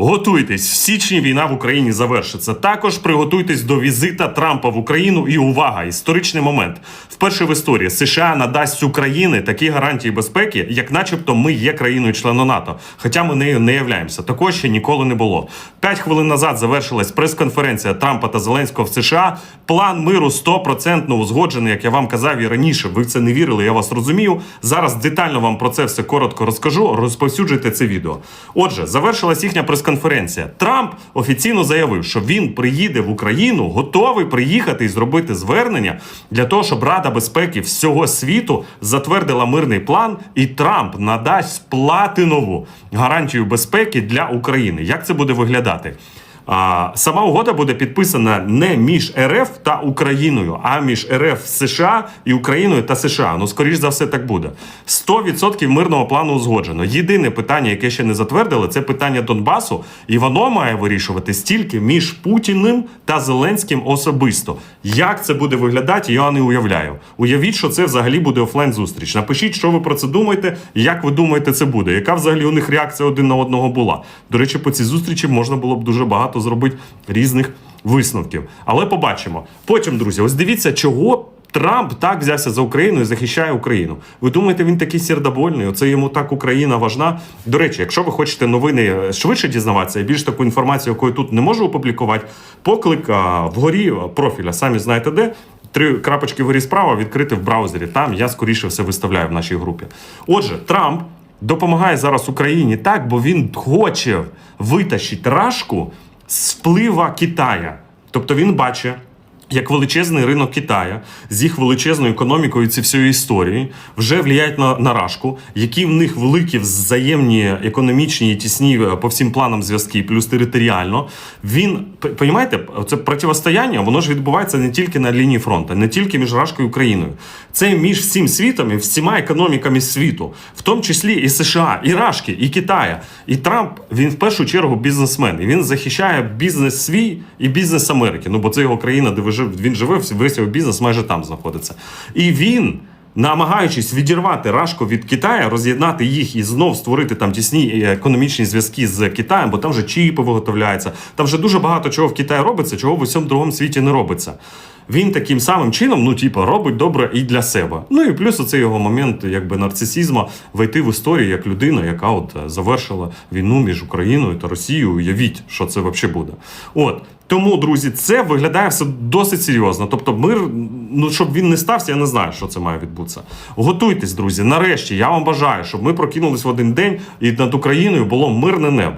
Готуйтесь, в січні війна в Україні завершиться. Також приготуйтесь до візита Трампа в Україну. І увага! Історичний момент. Вперше в історії США надасть Україні такі гарантії безпеки, як, начебто, ми є країною членом НАТО, хоча ми нею не являємося. Такого ще ніколи не було. П'ять хвилин назад завершилась прес-конференція Трампа та Зеленського в США. План миру 100% узгоджений, як я вам казав і раніше. Ви в це не вірили. Я вас розумію. Зараз детально вам про це все коротко розкажу. Розповсюджуйте це відео. Отже, завершилась їхня прес-конференція. Трамп офіційно заявив, що він приїде в Україну, готовий приїхати і зробити звернення для того, щоб Рада безпеки всього світу затвердила мирний план, і Трамп надасть платинову гарантію безпеки для України. Як це буде виглядати? Сама угода буде підписана не між РФ та Україною, а між РФ США і Україною та США. Ну, скоріш за все, так буде. 100% мирного плану узгоджено. Єдине питання, яке ще не затвердили, це питання Донбасу, і воно має вирішувати стільки між Путіним та Зеленським особисто. Як це буде виглядати, я не уявляю. Уявіть, що це взагалі буде офлайн зустріч. Напишіть, що ви про це думаєте, як ви думаєте, це буде. Яка взагалі у них реакція один на одного була? До речі, по цій зустрічі можна було б дуже багато зробити різних висновків. Але побачимо. Потім, друзі, ось дивіться, чого. Трамп так взявся за Україну і захищає Україну. Ви думаєте, він такий сердобольний? Оце йому так Україна важна. До речі, якщо ви хочете новини швидше дізнаватися і більш таку інформацію, яку я тут не можу опублікувати, поклик а, вгорі профіля, самі знаєте де. Три крапочки вгорі справа відкрити в браузері. Там я скоріше все виставляю в нашій групі. Отже, Трамп допомагає зараз Україні так, бо він хоче витащити рашку з вплива Китая. Тобто він бачить. Як величезний ринок Китая з їх величезною економікою ці всієї історії вже влияють на, рашку, які в них великі взаємні економічні і тісні е, по всім планам зв'язки, плюс територіально. Він понімаєте, це противостояння, воно ж відбувається не тільки на лінії фронту, не тільки між Рашкою і Україною. Це між всім світом і всіма економіками світу, в тому числі і США, і Рашки, і Китая. І Трамп він в першу чергу бізнесмен. І він захищає бізнес свій і бізнес Америки. Ну бо це його країна, де ви жив- він живе, весь його бізнес майже там знаходиться. І він. Намагаючись відірвати Рашку від Китаю, роз'єднати їх і знов створити там тісні е, економічні зв'язки з Китаєм, бо там вже чіпи виготовляються. Там вже дуже багато чого в Китаї робиться, чого в усьому другому світі не робиться. Він таким самим чином, ну типу, робить добре і для себе. Ну і плюс оцей його момент, якби нарцисізму, войти в історію як людина, яка от е, завершила війну між Україною та Росією. Уявіть, що це взагалі буде. От. Тому, друзі, це виглядає все досить серйозно. Тобто, мир, ну щоб він не стався, я не знаю, що це має відбутися. Готуйтесь, друзі. Нарешті я вам бажаю, щоб ми прокинулись в один день і над Україною було мирне небо.